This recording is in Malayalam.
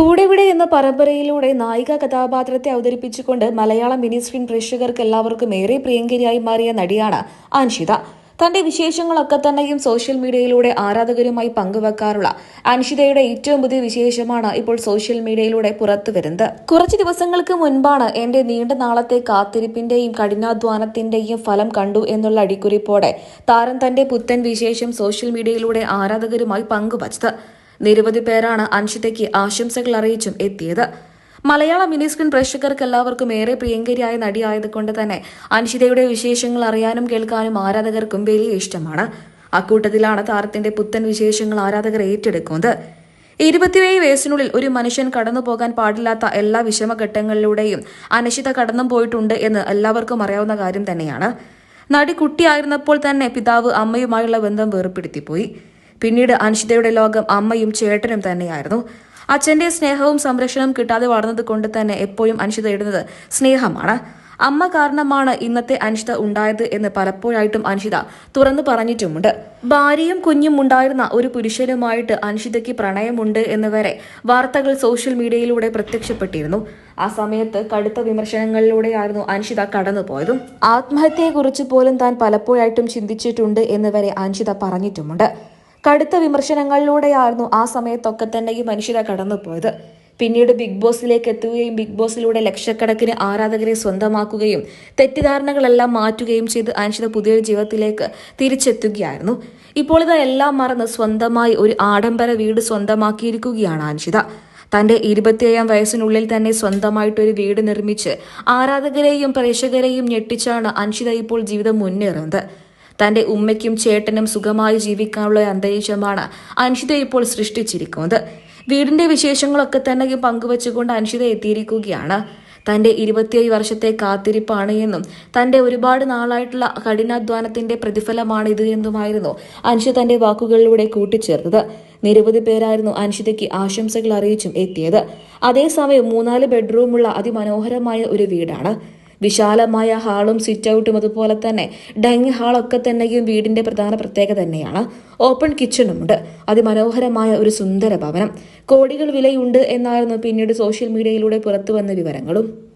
കൂടെവിടെ എന്ന പരമ്പരയിലൂടെ നായിക കഥാപാത്രത്തെ അവതരിപ്പിച്ചുകൊണ്ട് മലയാള മിനി സ്ക്രീൻ പ്രേക്ഷകർക്ക് എല്ലാവർക്കും ഏറെ പ്രിയങ്കരിയായി മാറിയ നടിയാണ് അൻഷിത. തന്റെ വിശേഷങ്ങളൊക്കെ തന്നെയും സോഷ്യൽ മീഡിയയിലൂടെ ആരാധകരുമായി പങ്കുവെക്കാറുള്ള അൻഷിതയുടെ ഏറ്റവും പുതിയ വിശേഷമാണ് ഇപ്പോൾ സോഷ്യൽ മീഡിയയിലൂടെ പുറത്തു വരുന്നത്. കുറച്ച് ദിവസങ്ങൾക്ക് മുൻപാണ് എന്റെ നീണ്ട നാളത്തെ കാത്തിരിപ്പിന്റെയും കഠിനാധ്വാനത്തിന്റെയും ഫലം കണ്ടു എന്നുള്ള അടിക്കുറിപ്പോടെ താരം തന്റെ പുത്തൻ വിശേഷം സോഷ്യൽ മീഡിയയിലൂടെ ആരാധകരുമായി പങ്കുവച്ചത്. നിരവധി പേരാണ് അൻഷിതയ്ക്ക് ആശംസകൾ അറിയിച്ചും എത്തിയത്. മലയാള മിനി സ്ക്രീൻ പ്രേക്ഷകർക്ക് എല്ലാവർക്കും ഏറെ പ്രിയങ്കരിയായ നടിയായതുകൊണ്ട് തന്നെ അൻഷിതയുടെ വിശേഷങ്ങൾ അറിയാനും കേൾക്കാനും ആരാധകർക്കും വലിയ ഇഷ്ടമാണ്. അക്കൂട്ടത്തിലാണ് താരത്തിന്റെ പുത്തൻ വിശേഷങ്ങൾ ആരാധകർ ഏറ്റെടുക്കുന്നത്. ഇരുപത്തിയേഴ് വയസ്സിനുള്ളിൽ ഒരു മനുഷ്യൻ കടന്നു പോകാൻ പാടില്ലാത്ത എല്ലാ വിഷമഘട്ടങ്ങളിലൂടെയും അനിശ്ചിത കടന്നു പോയിട്ടുണ്ട് എന്ന് എല്ലാവർക്കും അറിയാവുന്ന കാര്യം തന്നെയാണ്. നടി കുട്ടിയായിരുന്നപ്പോൾ തന്നെ പിതാവ് അമ്മയുമായുള്ള ബന്ധം വേർപ്പെടുത്തിപ്പോയി പിന്നീട് അൻഷിതയുടെ ലോകം അമ്മയും ചേട്ടനും തന്നെയായിരുന്നു. അച്ഛന്റെ സ്നേഹവും സംരക്ഷണവും കിട്ടാതെ വളർന്നത് കൊണ്ട് തന്നെ എപ്പോഴും അൻഷിത ഇടുന്നത് സ്നേഹമാണ്. അമ്മ കാരണമാണ് ഇന്നത്തെ അനിഷിത ഉണ്ടായത് എന്ന് പലപ്പോഴായിട്ടും അനിഷിത തുറന്നു പറഞ്ഞിട്ടുമുണ്ട്. ഭാര്യയും കുഞ്ഞും ഉണ്ടായിരുന്ന ഒരു പുരുഷനുമായിട്ട് അനിഷിതയ്ക്ക് പ്രണയമുണ്ട് എന്ന് വരെ വാർത്തകൾ സോഷ്യൽ മീഡിയയിലൂടെ പ്രത്യക്ഷപ്പെട്ടിരുന്നു. ആ സമയത്ത് കടുത്ത വിമർശനങ്ങളിലൂടെയായിരുന്നു അൻഷിത കടന്നുപോയതും. ആത്മഹത്യയെക്കുറിച്ച് പോലും താൻ പലപ്പോഴായിട്ടും ചിന്തിച്ചിട്ടുണ്ട് എന്ന് വരെ അൻഷിത പറഞ്ഞിട്ടുമുണ്ട്. കടുത്ത വിമർശനങ്ങളിലൂടെയായിരുന്നു ആ സമയത്തൊക്കെ തന്നെ ഈ മനുഷ്യത കടന്നുപോയത്. പിന്നീട് ബിഗ് ബോസിലേക്ക് എത്തുകയും ബിഗ് ബോസിലൂടെ ലക്ഷക്കണക്കിന് ആരാധകരെ സ്വന്തമാക്കുകയും തെറ്റിദ്ധാരണകളെല്ലാം മാറ്റുകയും ചെയ്ത് അൻഷിത പുതിയൊരു ജീവിതത്തിലേക്ക് തിരിച്ചെത്തുകയായിരുന്നു. ഇപ്പോൾ ഇത് എല്ലാം മറന്ന് സ്വന്തമായി ഒരു ആഡംബര വീട് സ്വന്തമാക്കിയിരിക്കുകയാണ് അൻഷിത തന്റെ ഇരുപത്തിയേഴാം വയസ്സിനുള്ളിൽ തന്നെ സ്വന്തമായിട്ടൊരു വീട് നിർമ്മിച്ച് ആരാധകരെയും പ്രേക്ഷകരെയും ഞെട്ടിച്ചാണ് അൻഷിത ഇപ്പോൾ ജീവിതം മുന്നേറുന്നത്. തന്റെ ഉമ്മയ്ക്കും ചേട്ടനും സുഖമായി ജീവിക്കാനുള്ള അന്തരീക്ഷമാണ് അൻഷിത ഇപ്പോൾ സൃഷ്ടിച്ചിരിക്കുന്നത്. വീടിന്റെ വിശേഷങ്ങളൊക്കെ തന്നെ പങ്കുവച്ചുകൊണ്ട് അൻഷിത എത്തിയിരിക്കുകയാണ്. തന്റെ ഇരുപത്തിയേഴ് വർഷത്തെ കാത്തിരിപ്പാണ് എന്നും തന്റെ ഒരുപാട് നാളായിട്ടുള്ള കഠിനാധ്വാനത്തിന്റെ പ്രതിഫലമാണ് ഇത് എന്നുമായിരുന്നു അൻഷിത തന്റെ വാക്കുകളിലൂടെ കൂട്ടിച്ചേർത്തത്. നിരവധി പേരായിരുന്നു അൻഷിതയ്ക്ക് ആശംസകൾ അറിയിച്ചും എത്തിയത്. അതേസമയം മൂന്നാൽ ബെഡ്റൂമുള്ള അതിമനോഹരമായ ഒരു വീടാണ്. വിശാലമായ ഹാളും സിറ്റ് ഔട്ടും അതുപോലെ തന്നെ ഡൈനിങ് ഹാളൊക്കെ തന്നെയും വീടിന്റെ പ്രധാന പ്രത്യേകത തന്നെയാണ്. ഓപ്പൺ കിച്ചണുമുണ്ട് അതിമനോഹരമായ ഒരു സുന്ദര ഭവനം. കോടികൾ വിലയുണ്ട് എന്നായിരുന്നു പിന്നീട് സോഷ്യൽ മീഡിയയിലൂടെ പുറത്തു വന്ന വിവരങ്ങളും.